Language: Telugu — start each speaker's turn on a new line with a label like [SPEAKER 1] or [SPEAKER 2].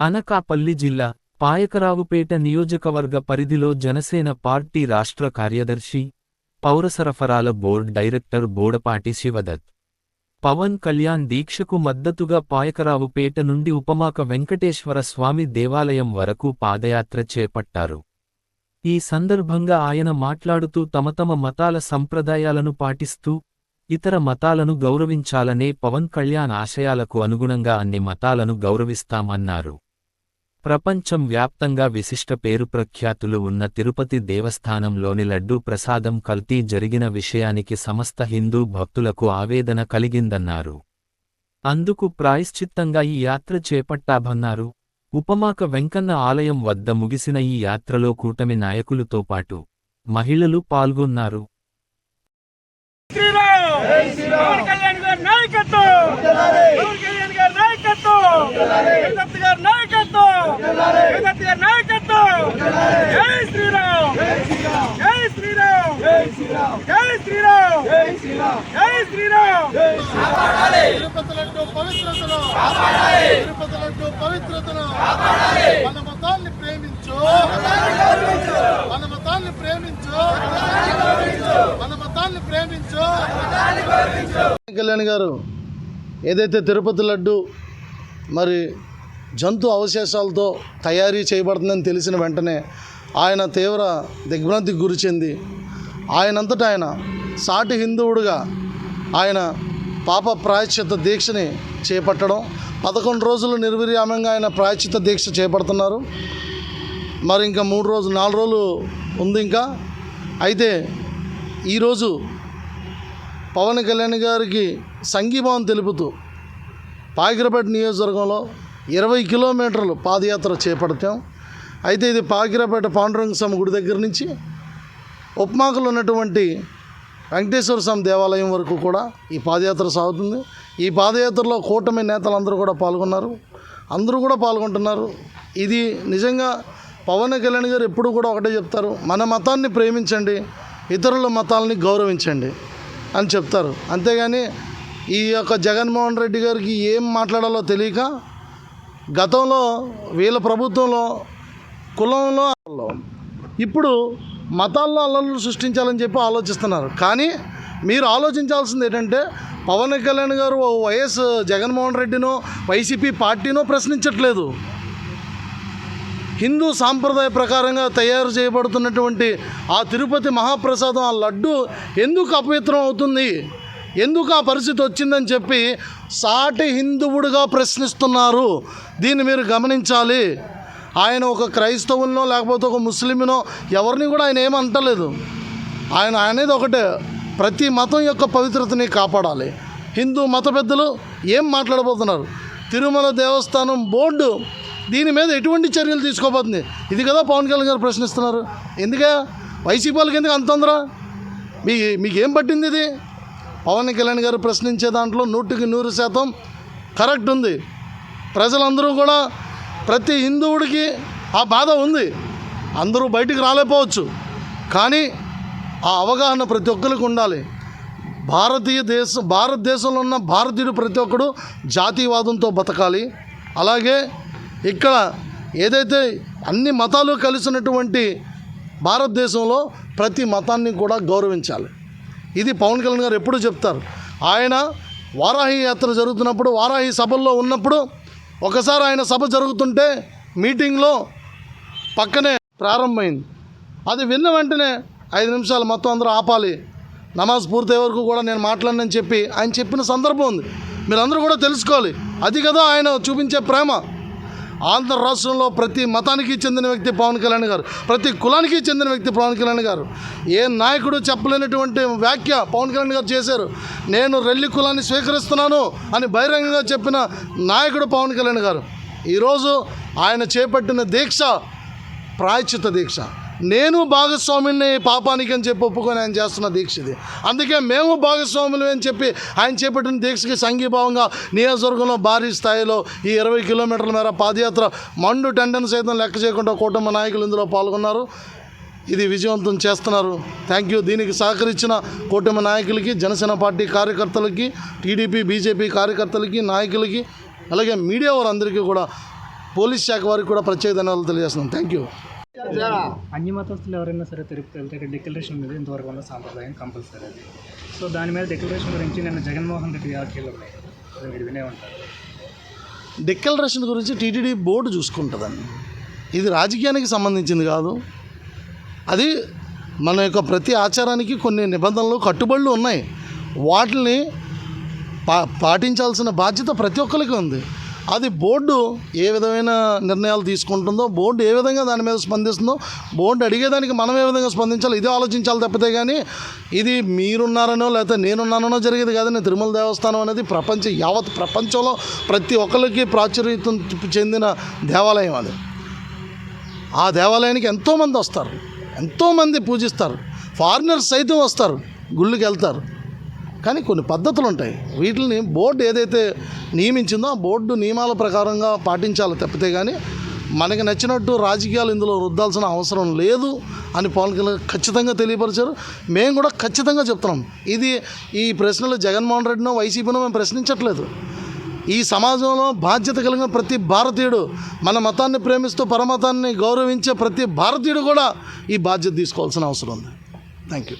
[SPEAKER 1] అనకాపల్లి జిల్లా పాయకరావుపేట నియోజకవర్గ పరిధిలో జనసేన పార్టీ రాష్ట్ర కార్యదర్శి పౌరసరఫరాల బోర్డ్ డైరెక్టర్ బోడపాటి శివదత్. పవన్ కళ్యాణ్ దీక్షకు మద్దతుగా పాయకరావుపేట నుండి ఉపమాక వెంకటేశ్వర స్వామి దేవాలయం వరకు పాదయాత్ర చేపట్టారు. ఈ సందర్భంగా ఆయన మాట్లాడుతూ తమ తమ మతాల సంప్రదాయాలను పాటిస్తూ ఇతర మతాలను గౌరవించాలనే పవన్ కళ్యాణ్ ఆశయాలకు అనుగుణంగా అన్ని మతాలను గౌరవిస్తామన్నారు. ప్రపంచం వ్యాప్తంగా విశిష్ట పేరు ప్రఖ్యాతులు ఉన్న తిరుపతి దేవస్థానంలోని లడ్డూ ప్రసాదం కల్తీ జరిగిన విషయానికి సమస్త హిందూ భక్తులకు ఆవేదన కలిగిందన్నారు. అందుకు ప్రాయశ్చిత్తంగా ఈ యాత్ర చేపట్టాబన్నారు. ఉపమాక వెంకన్న ఆలయం వద్ద ముగిసిన ఈ యాత్రలో కూటమి నాయకులతో పాటు మహిళలు పాల్గొన్నారు.
[SPEAKER 2] నాయకత్వం నాయకత్వం
[SPEAKER 3] తిరుపతి లడ్డు పవిత్రతను. తిరుపతి లడ్డు పవిత్రతను. మన మతాన్ని ప్రేమించు. మన మతాన్ని ప్రేమించు. మన మతాన్ని ప్రేమించు. కళ్యాణ్ గారు ఏదైతే తిరుపతి లడ్డు మరి జంతు అవశేషాలతో తయారీ చేయబడుతుందని తెలిసిన వెంటనే ఆయన తీవ్ర దిగ్భ్రాంతికి గురి చెంది ఆయనంతటా ఆయన సాటి హిందువుడుగా ఆయన పాప ప్రాయశ్చిత దీక్షని చేపట్టడం పదకొండు రోజులు నిర్విరామంగా ఆయన ప్రాయశ్చిత దీక్ష చేపడుతున్నారు. మరి ఇంకా మూడు రోజులు నాలుగు రోజులు ఉంది ఇంకా. అయితే ఈరోజు పవన్ కళ్యాణ్ గారికి సంఘీభావం తెలుపుతూ పాకిరపేట నియోజకవర్గంలో ఇరవై కిలోమీటర్లు పాదయాత్ర చేపడతాం. అయితే ఇది పాకిరపేట పాండురంగ స్వామి గుడి దగ్గర నుంచి ఉప్మాకులు ఉన్నటువంటి వెంకటేశ్వర స్వామి దేవాలయం వరకు కూడా ఈ పాదయాత్ర సాగుతుంది. ఈ పాదయాత్రలో కూటమి నేతలందరూ కూడా పాల్గొన్నారు. అందరూ కూడా పాల్గొంటున్నారు. ఇది నిజంగా పవన్ కళ్యాణ్ గారు ఎప్పుడు కూడా ఒకటే చెప్తారు మన మతాన్ని ప్రేమించండి ఇతరుల మతాలని గౌరవించండి అని చెప్తారు. అంతేగాని ఈ యొక్క జగన్మోహన్ రెడ్డి గారికి ఏం మాట్లాడాలో తెలియక గతంలో వీళ్ళ ప్రభుత్వంలో కులంలో ఇప్పుడు మతాల్లో అల్లర్లు సృష్టించాలని చెప్పి ఆలోచిస్తున్నారు. కానీ మీరు ఆలోచించాల్సింది ఏంటంటే పవన్ కళ్యాణ్ గారు ఓ వైఎస్ జగన్మోహన్ రెడ్డినో వైసీపీ పార్టీనో ప్రశ్నించట్లేదు. హిందూ సాంప్రదాయ ప్రకారంగా తయారు చేయబడుతున్నటువంటి ఆ తిరుపతి మహాప్రసాదం ఆ లడ్డు ఎందుకు అపవిత్రం అవుతుంది? ఎందుకు ఆ పరిస్థితి వచ్చిందని చెప్పి సాటి హిందువుడుగా ప్రశ్నిస్తున్నారు. దీన్ని మీరు గమనించాలి. ఆయన ఒక క్రైస్తవులనో లేకపోతే ఒక ముస్లింనో ఎవరిని కూడా ఆయన ఏమంటలేదు ఆయన అనేది ఒకటే. ప్రతి మతం యొక్క పవిత్రతని కాపాడాలి. హిందూ మత పెద్దలు ఏం మాట్లాడబోతున్నారు? తిరుమల దేవస్థానం బోర్డు దీని మీద ఎటువంటి చర్యలు తీసుకోబోతుంది? ఇది కదా పవన్ కళ్యాణ్ గారు ప్రశ్నిస్తున్నారు. ఎందుకే? వైసీపీ వాళ్ళకి ఎందుకు అంత తొందర? మీ మీకేం పట్టింది ఇది? పవన్ కళ్యాణ్ గారు ప్రశ్నించే దాంట్లో నూటికి నూరు శాతం కరెక్ట్ ఉంది. ప్రజలందరూ కూడా ప్రతి హిందువుడికి ఆ బాధ ఉంది. అందరూ బయటికి రాలేకపోవచ్చు. కానీ ఆ అవగాహన ప్రతి ఒక్కరికి ఉండాలి. భారతీయ దేశం భారతదేశంలో ఉన్న భారతీయుడు ప్రతి ఒక్కడు జాతీయవాదంతో బతకాలి. అలాగే ఇక్కడ ఏదైతే అన్ని మతాలు కలిసినటువంటి భారతదేశంలో ప్రతి మతాన్ని కూడా గౌరవించాలి. ఇది పవన్ కళ్యాణ్ గారు ఎప్పుడు చెప్తారు. ఆయన వారాహి యాత్ర జరుగుతున్నప్పుడు వారాహి సభల్లో ఉన్నప్పుడు ఒకసారి ఆయన సభ జరుగుతుంటే మీటింగ్లో పక్కనే ప్రారంభమైంది. అది విన్న వెంటనే ఐదు నిమిషాలు మొత్తం అందరూ ఆపాలి. నమాజ్ పూర్తయ్యే వరకు కూడా నేను మాట్లాడనని చెప్పి ఆయన చెప్పిన సందర్భం ఉంది. మీరందరూ కూడా తెలుసుకోవాలి. అది కదా ఆయన చూపించే ప్రేమ. ఆంధ్ర రాష్ట్రంలో ప్రతి మతానికి చెందిన వ్యక్తి పవన్ కళ్యాణ్ గారు ప్రతి కులానికి చెందిన వ్యక్తి పవన్ కళ్యాణ్ గారు. ఏ నాయకుడు చెప్పలేనటువంటి వ్యాఖ్య పవన్ కళ్యాణ్ గారు చేశారు. నేను రెల్లి కులాన్ని స్వీకరిస్తున్నాను అని బహిరంగంగా చెప్పిన నాయకుడు పవన్ కళ్యాణ్ గారు. ఈరోజు ఆయన చేపట్టిన దీక్ష ప్రాయచిత దీక్ష. నేను భాగస్వామిని పాపానికి అని చెప్పి ఒప్పుకొని ఆయన చేస్తున్న దీక్ష ఇది. అందుకే మేము భాగస్వాములు అని చెప్పి ఆయన చేపట్టిన దీక్షకి సంఘీభావంగా నియోజకవర్గంలో భారీ స్థాయిలో ఈ ఇరవై కిలోమీటర్ల మేర పాదయాత్ర మండు టెండన్ సైతం లెక్క చేయకుండా కూటమి నాయకులు ఇందులో పాల్గొన్నారు. ఇది విజయవంతం చేస్తున్నారు. థ్యాంక్ యూ దీనికి సహకరించిన కూటమి నాయకులకి జనసేన పార్టీ కార్యకర్తలకి టీడీపీ బీజేపీ కార్యకర్తలకి నాయకులకి అలాగే మీడియా వారందరికీ కూడా పోలీస్ శాఖ వారికి కూడా ప్రత్యేక ధన్యవాదాలు తెలియజేస్తున్నాం. థ్యాంక్ యూ
[SPEAKER 4] అన్ని మతస్థులు ఎవరైనా సరే తిరుపతి వెళ్తే ఇక్కడ డిక్లరేషన్ మీద ఇంతవరకు ఉన్న సాంప్రదాయం కంపల్సరీ అది. సో దాని మీద డిక్లరేషన్ గురించి నిన్న జగన్మోహన్ రెడ్డి వ్యాఖ్యలు ఉన్నాయి అది మీరు వినే ఉంటారు.
[SPEAKER 3] డిక్లరేషన్ గురించి టీటీడీ బోర్డు చూసుకుంటుందండి. ఇది రాజకీయానికి సంబంధించింది కాదు. అది మన యొక్క ప్రతి ఆచారానికి కొన్ని నిబంధనలు కట్టుబడులు ఉన్నాయి. వాటిని పా పాటించాల్సిన బాధ్యత ప్రతి ఒక్కరికి ఉంది. అది బోర్డు ఏ విధమైన నిర్ణయాలు తీసుకుంటుందో బోర్డు ఏ విధంగా దాని మీద స్పందిస్తుందో బోర్డు అడిగేదానికి మనం ఏ విధంగా స్పందించాలి ఇదే ఆలోచించాలి తప్పితే కానీ ఇది మీరున్నారనో లేకపోతే నేనున్నానో జరిగేది కాదని తిరుమల దేవస్థానం అనేది ప్రపంచ యావత్ ప్రపంచంలో ప్రతి ఒక్కరికి ప్రాచుర్యం చెందిన దేవాలయం అది. ఆ దేవాలయానికి ఎంతోమంది వస్తారు. ఎంతోమంది పూజిస్తారు. ఫారినర్స్ సైతం వస్తారు. గుళ్ళకి వెళ్తారు. కానీ కొన్ని పద్ధతులు ఉంటాయి వీటిని బోర్డు ఏదైతే నియమించిందో ఆ బోర్డు నియమాల ప్రకారంగా పాటించాలి తప్పితే కానీ మనకి నచ్చినట్టు రాజకీయాలు ఇందులో రుద్దాల్సిన అవసరం లేదు అని పవన్ కళ్యాణ్ ఖచ్చితంగా తెలియపరిచారు. మేము కూడా ఖచ్చితంగా చెప్తున్నాం. ఇది ఈ ప్రశ్నలు జగన్మోహన్ రెడ్డినో వైసీపీనో మేము ప్రశ్నించట్లేదు. ఈ సమాజంలో బాధ్యత కలిగిన ప్రతి భారతీయుడు మన మతాన్ని ప్రేమిస్తూ పరమతాన్ని గౌరవించే ప్రతి భారతీయుడు కూడా ఈ బాధ్యత తీసుకోవాల్సిన అవసరం ఉంది. Thank you